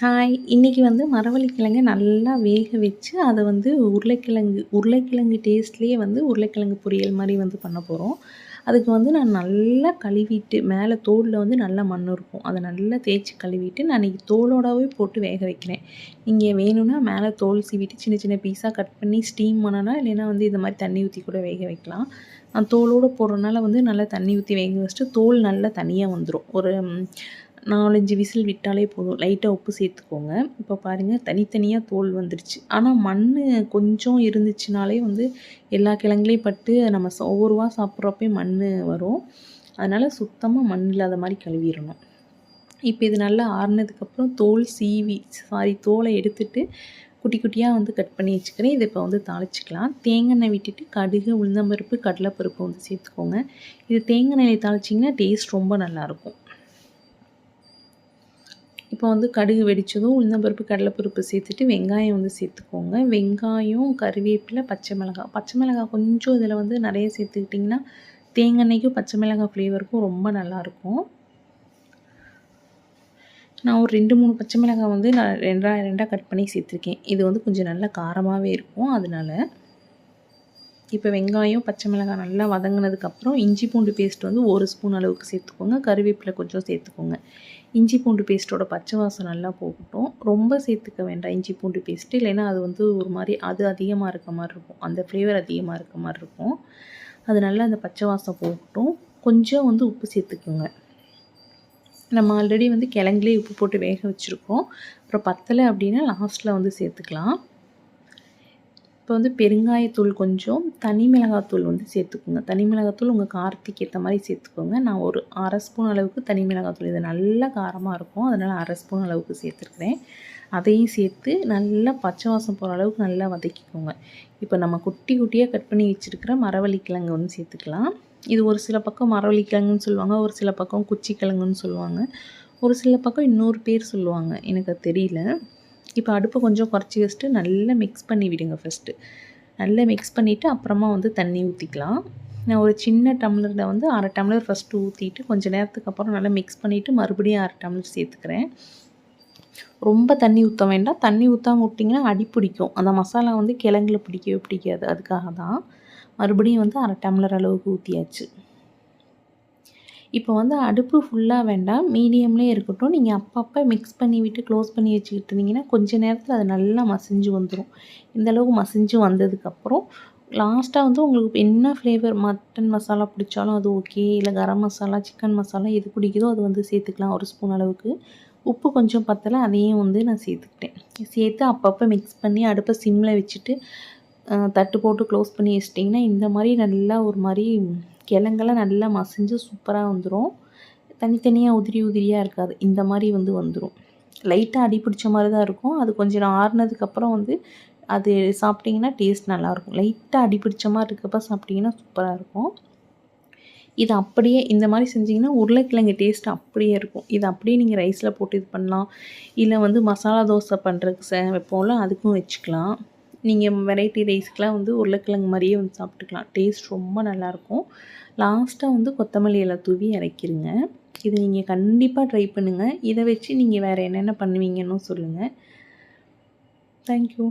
Hi இன்றைக்கி வந்து மரவள்ளிக்கிழங்கு நல்லா வேக வச்சு அதை வந்து உருளைக்கிழங்கு உருளைக்கிழங்கு டேஸ்ட்லேயே வந்து உருளைக்கிழங்கு பொரியல் மாதிரி வந்து பண்ண போகிறோம் அதுக்கு வந்து நான் நல்லா கழுவிட்டு மேலே தோலில் வந்து நல்லா மண் இருக்கும். அதை நல்லா தேய்ச்சி கழுவிட்டு நான் இன்றைக்கி தோலோடவே போட்டு வேக வைக்கிறேன். நீங்கள் வேணும்னா மேலே தோல் சீவிட்டு சின்ன சின்ன பீஸாக கட் பண்ணி ஸ்டீம் பண்ணலாம் இல்லைன்னா வந்து இந்த மாதிரி தண்ணி ஊற்றி கூட வேக வைக்கலாம். நான் தோலோடு போடுறதுனால வந்து நல்லா தண்ணி ஊற்றி வேக வச்சுட்டு தோல் நல்லா தனியாக வந்துடும் ஒரு நாலஞ்சு விசில் விட்டாலே போதும். லைட்டாக உப்பு சேர்த்துக்கோங்க. இப்போ பாருங்கள் தனித்தனியாக தோல் வந்துடுச்சு ஆனால் மண் கொஞ்சம் இருந்துச்சுனாலே வந்து எல்லா கிழங்குலேயும் பட்டு நம்ம ஒவ்வொருவா சாப்பிட்றப்பே மண் வரும். அதனால் சுத்தமாக மண் இல்லாத மாதிரி கழுவிடணும். இப்போ இது நல்லா ஆறுனதுக்கப்புறம் தோல் சீவி சாரி தோலை எடுத்துட்டு குட்டி குட்டியாக வந்து கட் பண்ணி வச்சுக்கிறேன். இதை இப்போ வந்து தாளிச்சிக்கலாம். தேங்காய் விட்டுட்டு கடுகு உளுந்தம்பருப்பு கடலைப்பருப்பு வந்து சேர்த்துக்கோங்க. இது தேங்காய் எண்ணெய் தாளிச்சிங்கன்னா டேஸ்ட் ரொம்ப நல்லாயிருக்கும் இப்போ வந்து கடுகு வெடித்ததும் உளுந்தம்பருப்பு கடலைப்பருப்பு சேர்த்துட்டு வெங்காயம் வந்து சேர்த்துக்கோங்க. வெங்காயம் கருவேப்பிலை பச்சை மிளகாய். பச்சை மிளகாய் கொஞ்சம் இதில் வந்து நிறைய சேர்த்துக்கிட்டிங்கன்னா தேங்காய்க்கும் பச்சை மிளகாய் ஃப்ளேவருக்கும் ரொம்ப நல்லாயிருக்கும். நான் ஒரு ரெண்டு மூணு பச்சை மிளகாய் வந்து நான் ரெண்டாக ரெண்டாக கட் பண்ணி சேர்த்துருக்கேன். இது வந்து கொஞ்சம் நல்லா காரமாகவே இருக்கும். அதனால் இப்போ வெங்காயம் பச்சை மிளகாய் நல்லா வதங்கினதுக்கப்புறம் இஞ்சி பூண்டு பேஸ்ட் வந்து ஒரு ஸ்பூன் அளவுக்கு சேர்த்துக்கோங்க. கருவேப்பிலை கொஞ்சம் சேர்த்துக்கோங்க. இஞ்சி பூண்டு பேஸ்ட்டோட பச்சை வாசம் நல்லா போகட்டும். ரொம்ப சேர்த்துக்க வேண்டாம் இஞ்சி பூண்டு பேஸ்ட்டு இல்லைன்னா அது வந்து ஒரு மாதிரி அது அதிகமாக இருக்க மாதிரி இருக்கும். அந்த ஃப்ளேவர் அதிகமாக இருக்க மாதிரி இருக்கும். அது நல்லா அந்த பச்சை வாசம் போகட்டும். கொஞ்சம் வந்து உப்பு சேர்த்துக்கோங்க. நம்ம ஆல்ரெடி வந்து கிழங்குலேயே உப்பு போட்டு வேக வச்சுருக்கோம். அப்புறம் பத்தலை அப்படின்னா லாஸ்ட்டில் வந்து சேர்த்துக்கலாம். இப்போ வந்து பெருங்காயத்தூள் கொஞ்சம் தனி மிளகாத்தூள் வந்து சேர்த்துக்கோங்க. தனி மிளகாத்தூள் உங்கள் காரத்துக்கு ஏற்ற மாதிரி சேர்த்துக்கோங்க. நான் ஒரு அரை ஸ்பூன் அளவுக்கு தனி மிளகாத்தூள். இது நல்லா காரமாக இருக்கும். அதனால் அரை ஸ்பூன் அளவுக்கு சேர்த்துருக்குறேன். அதையும் சேர்த்து நல்லா பச்சை வாசம் போகிற அளவுக்கு நல்லா வதக்கிக்கோங்க. இப்போ நம்ம குட்டி குட்டியாக கட் பண்ணி வச்சுருக்கிற மரவள்ளி கிழங்கு வந்து சேர்த்துக்கலாம். இது ஒரு சில பக்கம் மரவள்ளி கிழங்குன்னு சொல்லுவாங்க. ஒரு சில பக்கம் குச்சி கிழங்குன்னு சொல்லுவாங்க. ஒரு சில பக்கம் இன்னொரு பேர் சொல்லுவாங்க. எனக்கு தெரியல. இப்போ அடுப்பை கொஞ்சம் குறைச்சி வச்சுட்டு நல்லா மிக்ஸ் பண்ணி விடுங்க ஃபஸ்ட்டு நல்லா மிக்ஸ் பண்ணிவிட்டு அப்புறமா வந்து தண்ணி ஊற்றிக்கலாம் நான் ஒரு சின்ன டம்ளரில் வந்து அரை டம்ளர் ஃபஸ்ட்டு ஊற்றிட்டு கொஞ்சம் நேரத்துக்கு அப்புறம் நல்லா மிக்ஸ் பண்ணிவிட்டு மறுபடியும் அரை டம்ளர் சேர்த்துக்கிறேன். ரொம்ப தண்ணி ஊற்ற வேண்டாம். தண்ணி ஊற்றாம விட்டிங்கன்னா அடி பிடிக்கும். அந்த மசாலா வந்து கிழங்குல பிடிக்கவே பிடிக்காது. அதுக்காக தான் மறுபடியும் வந்து அரை டம்ளர் அளவுக்கு ஊற்றியாச்சு இப்போ வந்து அடுப்பு ஃபுல்லாக வேண்டாம். மீடியம்லேயே இருக்கட்டும். நீங்கள் அப்பப்போ மிக்ஸ் பண்ணி விட்டு க்ளோஸ் பண்ணி வச்சுக்கிட்டு இருந்தீங்கன்னா கொஞ்சம் நேரத்தில் அது நல்லா மசிஞ்சு வந்துடும் இந்தளவுக்கு மசிஞ்சு வந்ததுக்கப்புறம் லாஸ்ட்டாக வந்து உங்களுக்கு என்ன ஃப்ளேவர் மட்டன் மசாலா பிடிச்சாலும் அது ஓகே இல்லை கரம் மசாலா சிக்கன் மசாலா எது பிடிக்குதோ அது வந்து சேர்த்துக்கலாம் ஒரு ஸ்பூன் அளவுக்கு. உப்பு கொஞ்சம் பத்தலை அதையும் வந்து நான் சேர்த்துக்கிட்டேன். சேர்த்து அப்பப்போ மிக்ஸ் பண்ணி அடுப்பை சிம்மில் வச்சுட்டு தட்டு போட்டு க்ளோஸ் பண்ணி வச்சிட்டிங்கன்னா இந்த மாதிரி நல்லா ஒரு மாதிரி கிழங்கெல்லாம் நல்லா மசிஞ்சு சூப்பராக வந்துடும் தனித்தனியாக உதிரி உதிரியாக இருக்காது. இந்த மாதிரி வந்து வந்துடும் லைட்டாக அடி பிடிச்ச மாதிரி தான் இருக்கும். அது கொஞ்சம் நேரம் ஆறுனதுக்கப்புறம் வந்து அது சாப்பிட்டிங்கன்னா டேஸ்ட் நல்லாயிருக்கும் லைட்டாக அடி பிடிச்ச மாதிரி இருக்கப்போ சாப்பிட்டிங்கன்னா சூப்பராக இருக்கும். இது அப்படியே இந்த மாதிரி செஞ்சிங்கன்னா உருளைக்கிழங்கு டேஸ்ட் அப்படியே இருக்கும். இது அப்படியே நீங்கள் ரைஸில் போட்டு இது பண்ணலாம். இல்லை வந்து மசாலா தோசை பண்ணுறதுக்கு ச வைப்போம்ல அதுக்கும் வச்சுக்கலாம். நீங்கள் வெரைட்டி ரைஸ்க்கெலாம் வந்து உருளைக்கிழங்கு மாதிரியே வந்து சாப்பிட்டுக்கலாம். டேஸ்ட் ரொம்ப நல்லாயிருக்கும். லாஸ்ட்டாக வந்து கொத்தமல்லி இலை தூவி இறக்கிருங்க இது நீங்கள் கண்டிப்பாக ட்ரை பண்ணுங்கள் இதை வச்சு நீங்கள் வேறு என்னென்ன பண்ணுவீங்கன்னு சொல்லுங்கள் தேங்க்யூ